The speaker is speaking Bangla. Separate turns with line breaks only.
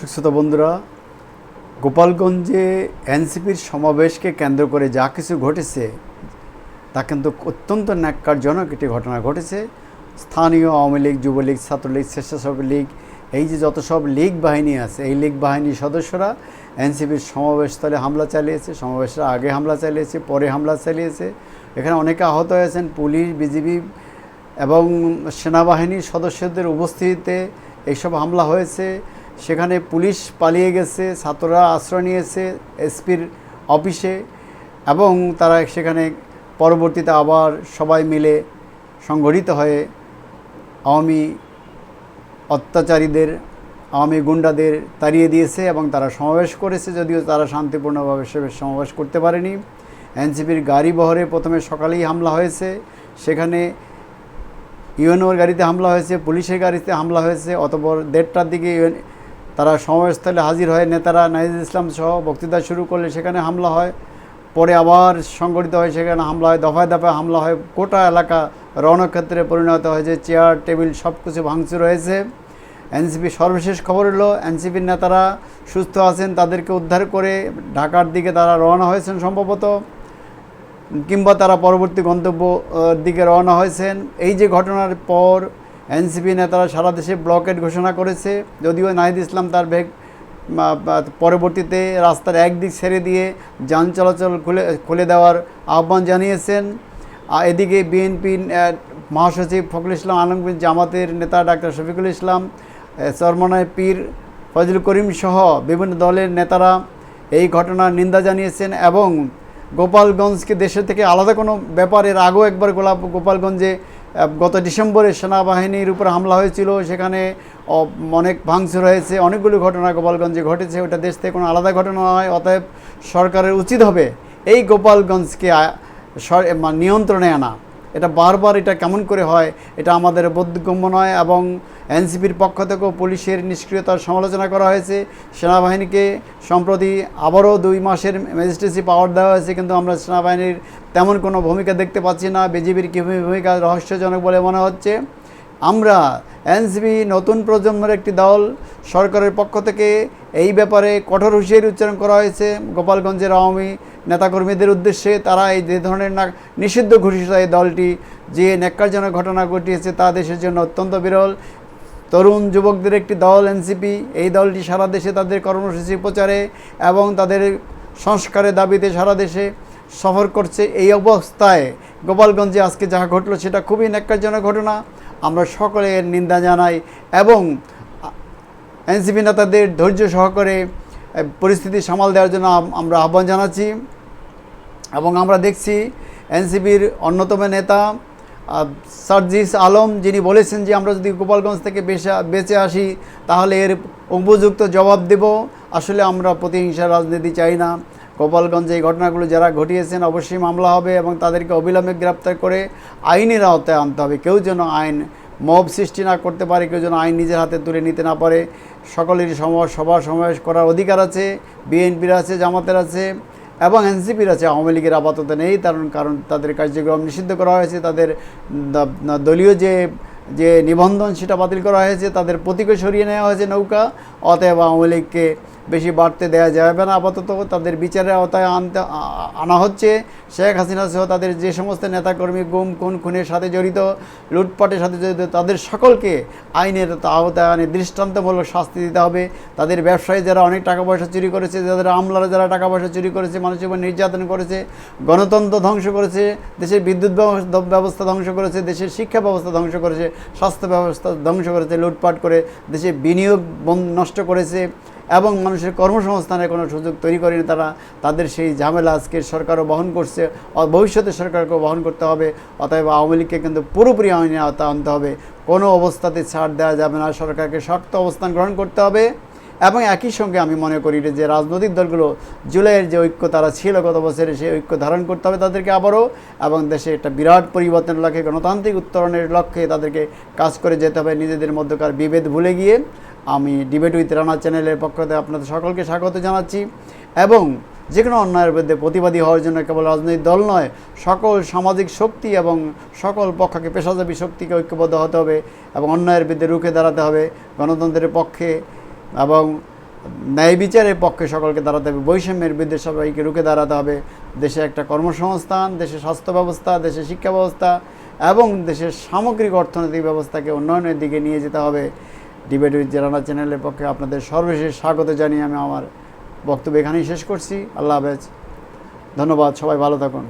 সুস্থ বন্ধুরা, গোপালগঞ্জে এনসিপির সমাবেশকে কেন্দ্র করে যা কিছু ঘটেছে, তা কিন্তু অত্যন্ত ন্যাক্কারজনক একটি ঘটনা ঘটেছে। স্থানীয় আওয়ামী লীগ, যুবলীগ, ছাত্রলীগ, স্বেচ্ছাসেবক লীগ, এই যে যত সব লীগ বাহিনী আছে, এই লীগ বাহিনীর সদস্যরা এনসিপির সমাবেশস্থলে হামলা চালিয়েছে, সমাবেশের আগে হামলা চালিয়েছে, পরে হামলা চালিয়েছে। এখানে অনেকে আহত হয়েছেন, পুলিশ, বিজিবি এবং সেনাবাহিনীর সদস্যদের উপস্থিতিতে এইসব হামলা হয়েছে। সেখানে পুলিশ পালিয়ে গেছে, ছাত্ররা আশ্রয় নিয়েছে, এসপির অফিসে এবং তারা সেখানে পরবর্তীতে আবার সবাই মিলে সংগঠিত হয়ে আওয়ামী অত্যাচারীদের, আওয়ামী গুন্ডাদের তাড়িয়ে দিয়েছে এবং তারা সমাবেশ করেছে, যদিও তারা শান্তিপূর্ণভাবে সে সমাবেশ করতে পারেনি। এনসিপির গাড়ি বহরে প্রথমে সকালেই হামলা হয়েছে, সেখানে ইউএনওর গাড়িতে হামলা হয়েছে, পুলিশের গাড়িতে হামলা হয়েছে, অতপর দেড়টার দিকে ইউএন তারা সমাবেশস্থলে হাজির হয়, নেতারা নাহিদ ইসলাম সহ বক্তৃতা শুরু করলে সেখানে হামলা হয়। পরে আবার সংগঠিত হয়, সেখানে হামলা হয়, দফায় দফায় হামলা হয়। গোটা এলাকা রণক্ষেত্রে পরিণত হয়েছে চেয়ার, টেবিল সব কিছু ভাঙচুর হয়েছে। এনসিপি সর্বশেষ খবর হলো, এনসিপির নেতারা সুস্থ আছেন, তাদেরকে উদ্ধার করে ঢাকার দিকে তারা রওনা হয়েছেন সম্ভবত। কিংবা তারা পরবর্তী গন্তব্য দিকে রওনা হয়েছেন। এই যে ঘটনার পর এনসিপি নেতারা সারা দেশে ব্লকেট ঘোষণা করেছে। যদিও নাহিদ ইসলাম তার বা- পরবর্তীতে রাস্তার একদিক ছেড়ে দিয়ে যান চলাচল খুলে খুলে দেওয়ার আহ্বান জানিয়েছেন। এদিকে বিএনপি মহাসচিব ফখরুল ইসলাম আলমগীর জামাতের নেতা ডাক্তার শফিকুল ইসলাম চরমনায় পীর ফজল করিম সহ বিভিন্ন দলের নেতারা এই ঘটনার নিন্দা জানিয়েছেন এবং গোপালগঞ্জকে দেশের থেকে আলাদা কোনো ব্যাপারের আগেও একবার গোলাপ, গোপালগঞ্জে গত ডিসেম্বরে সেনাবাহিনীর উপর হামলা হয়েছিল, সেখানে অনেক ভাঙচুর হয়েছে, অনেকগুলো ঘটনা গোপালগঞ্জে ঘটেছে, ওটা দেশ থেকে কোনো আলাদা ঘটনা নয়, অতএব সরকারের উচিত হবে এই গোপালগঞ্জকে নিয়ন্ত্রণে আনা। এটা বারবার এটা কেমন করে হয়, এটা আমাদের বোধগম্য নয় এবং এনসিপির পক্ষ থেকেও পুলিশের নিষ্ক্রিয়তার সমালোচনা করা হয়েছে। সেনাবাহিনীকে সম্প্রতি আবারও দুই মাসের ম্যাজিস্ট্রেসি পাওয়ার দেওয়া হয়েছে, কিন্তু আমরা সেনাবাহিনীর তেমন কোনো ভূমিকা দেখতে পাচ্ছি না। বিজেপির কী ভূমিকা রহস্যজনক বলে মনে হচ্ছে? আমরা এনসিপি নতুন প্রজন্মের একটি দল, সরকারের পক্ষ থেকে এই ব্যাপারে কঠোর হুঁশিয়ারি উচ্চারণ করা হয়েছে। গোপালগঞ্জের আওয়ামী নেতাকর্মীদের উদ্দেশ্যে তারা এই যে ধরনের না নিষিদ্ধ ঘোষিত এই দলটি, যে ন্যাক্কারজনক ঘটনা ঘটিয়েছে তা দেশের জন্য অত্যন্ত বিরল। তরুণ যুবকদের একটি দল, এনসিপি, এই দলটি সারা দেশে তাদের কর্মসূচি প্রচারে এবং তাদের সংস্কারের দাবিতে সারা দেশে সফর করছে এই অবস্থায়। গোপালগঞ্জে আজকে যা ঘটলো সেটা খুবই ন্যাক্কারজনক ঘটনা। আমরা সকলে এর নিন্দা জানাই এবং এনসিপি নেতাদের ধৈর্য সহকারে পরিস্থিতি সামাল দেওয়ার জন্য আমরা আহ্বান জানাচ্ছি। এবং আমরা দেখছি এনসিপির অন্যতম নেতা সার্জিস আলম, যিনি বলেছেন যে আমরা যদি গোপালগঞ্জ থেকে বেঁচে আসি, তাহলে এর উপযুক্ত জবাব দেব। আসলে আমরা প্রতিহিংসা রাজনীতি চাই না। গোপালগঞ্জে এই ঘটনাগুলো যারা ঘটিয়েছেন, অবশ্যই মামলা হবে এবং তাদেরকে অবিলম্বে গ্রেপ্তার করে আইনের আওতায় আনতে হবে। কেউ যেন আইন মব সৃষ্টি না করতে পারে, কেউ যেন আইন নিজের হাতে তুলে নিতে না পারে। সকলেরই সম সভা সমাবেশ করার অধিকার আছে, বিএনপির আছে, জামাতের আছে এবং এনসিপির আছে। আওয়ামী লীগের আপাতত নেই কারণ কারণ তাদের কার্যক্রম নিষিদ্ধ করা হয়েছে। তাদের দলীয় যে যে নিবন্ধন সেটা বাতিল করা হয়েছে। তাদের প্রতীকও সরিয়ে নেওয়া হয়েছে নৌকা। অতএব আওয়ামী লীগকে বেশি বাড়তে দেওয়া যাবে না আপাতত। তাদের বিচারের আওতায় আনতে আনা হচ্ছে। শেখ হাসিনা সহ তাদের যে সমস্ত নেতাকর্মী গুম, খুন, খুনের সাথে জড়িত, লুটপাটের সাথে জড়িত, তাদের সকলকে আইনের আওতায় আনে, দৃষ্টান্তমূলক শাস্তি দিতে হবে। তাদের ব্যবসায়ী যারা অনেক টাকা পয়সা চুরি করেছে, যাদের আমলারা যারা টাকা পয়সা চুরি করেছে, মানুষের উপর নির্যাতন করেছে, গণতন্ত্র ধ্বংস করেছে, দেশের বিদ্যুৎ ব্যবস্থা- ধ্বংস করেছে, দেশের শিক্ষা ব্যবস্থা ধ্বংস করেছে, স্বাস্থ্য ব্যবস্থা ধ্বংস করেছে, লুটপাট করে দেশে বিনিয়োগ বন- নষ্ট করেছে। এবং মানুষের কর্মসংস্থানের কোনো সুযোগ তৈরি করেনি তারা। তাদের সেই ঝামেলা আজকে সরকারও বহন করছে। ভবিষ্যতে সরকারকেও বহন করতে হবে। অতএব আওয়ামী লীগকে কিন্তু পুরোপুরি আইনে আওতা আনতে হবে। কোনো অবস্থাতে ছাড় দেওয়া যাবে না। সরকারকে শক্ত অবস্থান গ্রহণ করতে হবে। এবং একই সঙ্গে আমি মনে করি যে রাজনৈতিক দলগুলো জুলাইয়ের যে ঐক্য তারা ছিল গত বছরে, সেই ঐক্য ধারণ করতে হবে তাদেরকে আবারও। এবং দেশে একটা বিরাট পরিবর্তনের লক্ষ্যে গণতান্ত্রিক উত্তরণের লক্ষ্যে তাদেরকে কাজ করে যেতে হবে। নিজেদের মধ্যকার বিভেদ ভুলে গিয়ে। আমি ডিবেট উইথ রানা চ্যানেলের পক্ষ থেকে আপনাদের সকলকে স্বাগত জানাচ্ছি এবং যে কোনো অন্যায়ের বিরুদ্ধে প্রতিবাদী হওয়ার জন্য কেবল রাজনৈতিক দল নয়, সকল সামাজিক শক্তি এবং সকল পক্ষকে, পেশাজীবী শক্তিকে ঐক্যবদ্ধ হতে হবে এবং অন্যায়ের বিরুদ্ধে রুখে দাঁড়াতে হবে। গণতন্ত্রের পক্ষে এবং ন্যায় বিচারের পক্ষে সকলকে দাঁড়াতে হবে। বৈষম্যের বিরুদ্ধে সবাইকে রুখে দাঁড়াতে হবে। দেশে একটা কর্মসংস্থান দেশের স্বাস্থ্য ব্যবস্থা দেশের শিক্ষা ব্যবস্থা এবং দেশের সামগ্রিক অর্থনৈতিক ব্যবস্থাকে উন্নয়নের দিকে নিয়ে যেতে হবে। ডিবেট উইথ জেরানা চ্যানেলের পক্ষে আপনাদের সর্বশেষ স্বাগত জানিয়ে আমি আমার বক্তব্য এখানেই শেষ করছি। আল্লাহ হাফেজ। ধন্যবাদ। সবাই ভালো থাকুন।